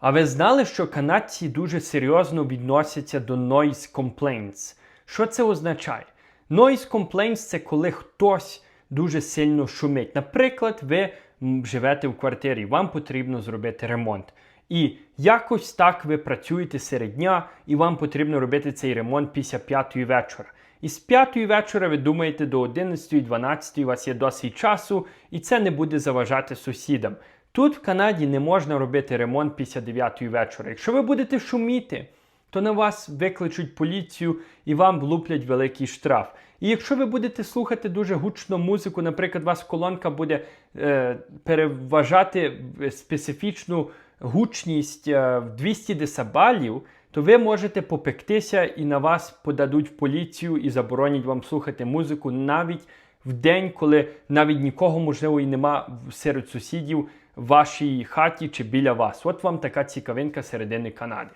А ви знали, що канадці дуже серйозно відносяться до noise complaints? Що це означає? Noise complaints – це коли хтось дуже сильно шумить. Наприклад, ви живете в квартирі, вам потрібно зробити ремонт. І якось так ви працюєте серед дня, і вам потрібно робити цей ремонт після п'ятої вечора. І з п'ятої вечора ви думаєте до 11, 12 у вас є досить часу, і це не буде заважати сусідам. Тут в Канаді не можна робити ремонт після 9 вечора. Якщо ви будете шуміти, то на вас викличуть поліцію і вам влуплять великий штраф. І якщо ви будете слухати дуже гучну музику, наприклад, вас колонка буде е, переважати специфічну гучність е, в 200 децибалів, то ви можете попектися і на вас подадуть в поліцію і заборонять вам слухати музику навіть в день, коли навіть нікого можливо і нема серед сусідів в вашій хаті чи біля вас. От вам така цікавинка середини Канади.